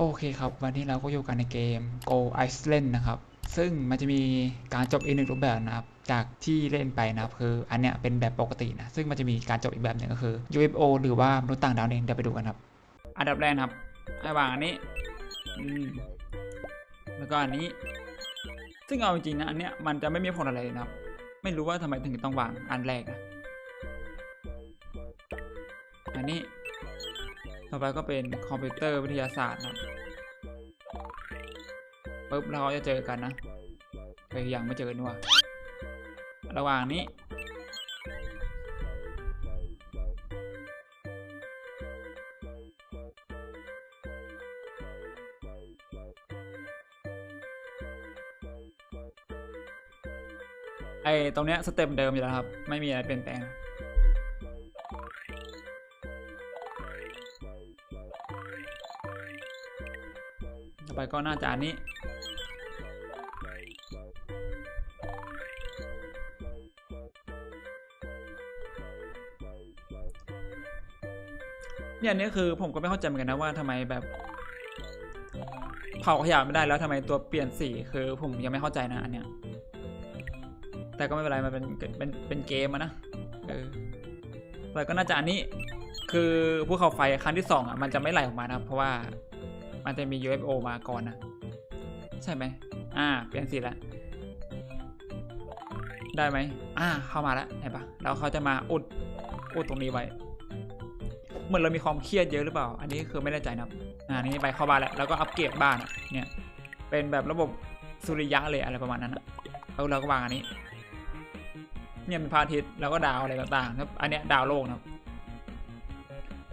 โอเคครับ วันนี้เราก็อยู่กันในเกม Go Iceland นะครับ ซึ่งมันจะมีการจบอีกหนึ่งรูปแบบนะครับ จากที่เล่นไปนะครับ คืออันเนี้ยเป็นแบบปกตินะ ซึ่งมันจะมีการจบอีกแบบหนึ่งก็คือ UFO หรือว่ามนุษย์ต่างดาวเองเดี๋ยวไปดูกันครับ อันดับแรกครับให้วางอันนี้อืมแล้วก็อันนี้ ซึ่งเอาจริงนะอันเนี้ยมันจะไม่มีผลอะไรนะครับ ไม่รู้ว่าทำไมถึงต้องวางอันแรกนะอันนี้ ต่อไปก็เป็นคอมพิวเตอร์วิทยาศาสตร์นะปุ๊บเราก็จะเจอกันนะเฮ้ยยังไม่เจอนี่ว่าระหว่างนี้ ไอตรงเนี้ยสเต็ปเดิมอยู่แล้วครับ ไม่มีอะไรเปลี่ยนแปลง ไปก็น่าจะอันนี้ เนี่ยอันนี้คือผมก็ไม่เข้าใจเหมือนกันนะว่าทำไมแบบเผาขยะไม่ได้แล้วทำไมตัวเปลี่ยนสีคือผมยังไม่เข้าใจนะอันเนี้ยแต่ก็ไม่เป็นไรมันเป็นเป็นเป็นเกมอะนะเออแต่ก็น่าจะอันนี้คือภูเขาไฟครั้งที่สองอะมันจะไม่ไหลออกมานะเพราะว่า มันจะมี UFO มาก่อนนะ ใช่ไหม อ่า เปลี่ยนสีแล้วได้ไหม อ่า เข้ามาแล้วเห็นปะแล้วเขาจะมาอุด อุดตรงนี้ไว้ เหมือนเรามีความเครียดเยอะหรือเปล่า อันนี้คือไม่แน่ใจนะอ่า นี่ไปเข้าบ้านแล้ว แล้วก็อัปเกรดบ้าน เนี่ย เป็นแบบระบบสุริยะเลยอะไรประมาณนั้นอะแล้วเราก็วางอันนี้ เนี่ยเป็นพระอาทิตย์แล้วก็ดาวอะไรต่างๆครับ อันเนี้ยดาวโลกนะ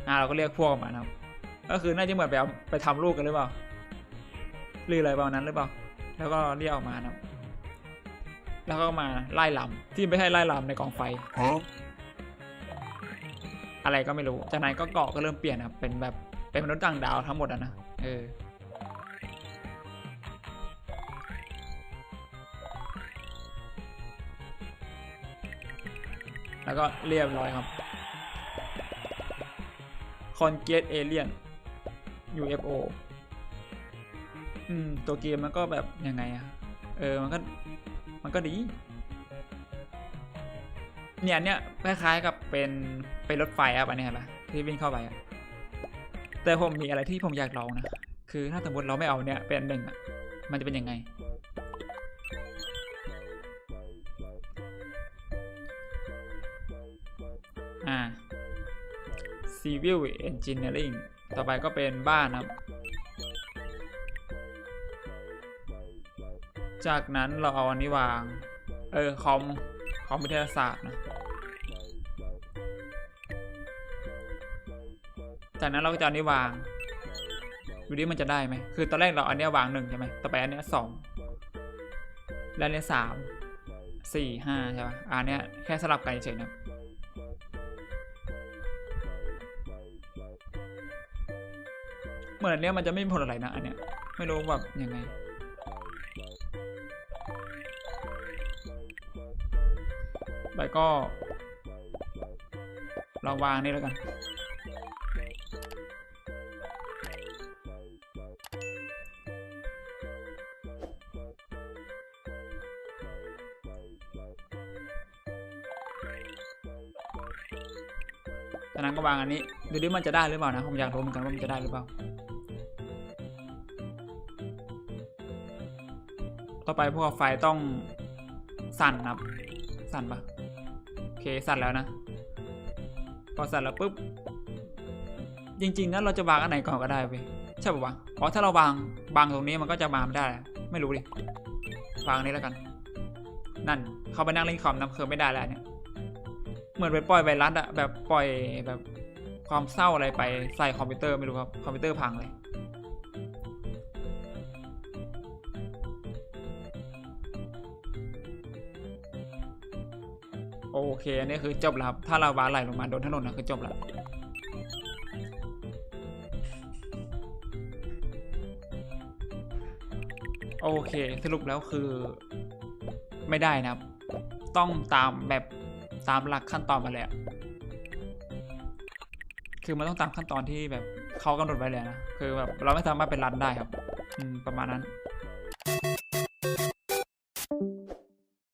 อ่า เราก็เรียกพวกออกมานะครับ ก็คือน่าจะเหมือนไปเอาไปทำลูกกันหรือเปล่าหรืออะไรประมาณนั้นหรือเปล่า แล้วก็เรียกออกมานะครับแล้วก็มาไล่ลำที่ไม่ใช่ไล่ลำในกองไฟอะไรก็ไม่รู้ จากนั้นก็เกาะก็เริ่มเปลี่ยนครับ เป็นแบบ เป็นมนุษย์ต่างดาวทั้งหมดอะนะ เออ แล้วก็เรียบร้อยครับ คอนเกตเอเลียน UFO อืม ตัวเกมมันก็แบบยังไงอะเออ มันก็ มันก็ดี เนี่ยอันเนี้ยคล้ายๆกับเป็น เป็นรถไฟครับอันเนี้ยเห็นปะที่วิ่งเข้าไปอะแต่ผมมีอะไรที่ผมอยากลองนะ คือถ้าสมมติเราไม่เอาเนี่ย เป็นอันหนึ่งอะมันจะเป็นยังไง อ่า Civil Engineering ต่อไปก็เป็นบ้านนะครับ จากนั้นเราเอาอันนี้วาง เออคอมคอมพิวเตอร์ศาสตร์นะจากนั้นเราก็จะอันนี้วางดูดิมันจะได้ไหม คือตอนแรกเราอันนี้วางหนึ่งใช่ไหมต่อไปอันนี้สอง แล้วอันเนี้ยสาม สี่ห้าใช่ปะอันเนี้ยแค่สลับกันเฉยๆนะ มือนอันเนี้ยมันจะไม่มีผลอะไรนะอันเนี้ยไม่รู้แบบยังไง ไปก็ เราวางนี่แล้วกัน จากนั้นก็วางอันนี้ ดูดิมันจะได้หรือเปล่านะ ผมอยากรู้เหมือนกันว่ามันจะได้หรือเปล่า ต่อไปพวกไฟต้องสั่นนะครับ สั่นปะโอเคสั่นแล้วนะ พอสั่นแล้วปุ๊บ จริงๆนะเราจะวางอันไหนก่อนก็ได้เว้ยใช่ปะวะอ๋อถ้าเราวางวางตรงนี้มันก็จะมาไม่ได้ ไม่รู้ดิวางอันนี้แล้วกัน นั่นเขาไปนั่งเล่นคอมนะคือไม่ได้แล้วเนี่ย เหมือนไปปล่อยไวรัสอะแบบปล่อยแบบความเศร้าอะไรไปใส่คอมพิวเตอร์ไม่รู้ครับ คอมพิวเตอร์พังเลย โอเคอันนี้คือจบแล้วครับถ้าเราวาไหลลงมาโดนถนนนะคือจบแล้วโอเคสรุปแล้วคือไม่ได้นะครับ ต้องตามแบบตามหลักขั้นตอนมาเลยคือมันต้องตามขั้นตอนที่แบบเขากำหนดไว้เลยนะ คือแบบเราไม่สามารถไปรันได้ครับ ประมาณนั้น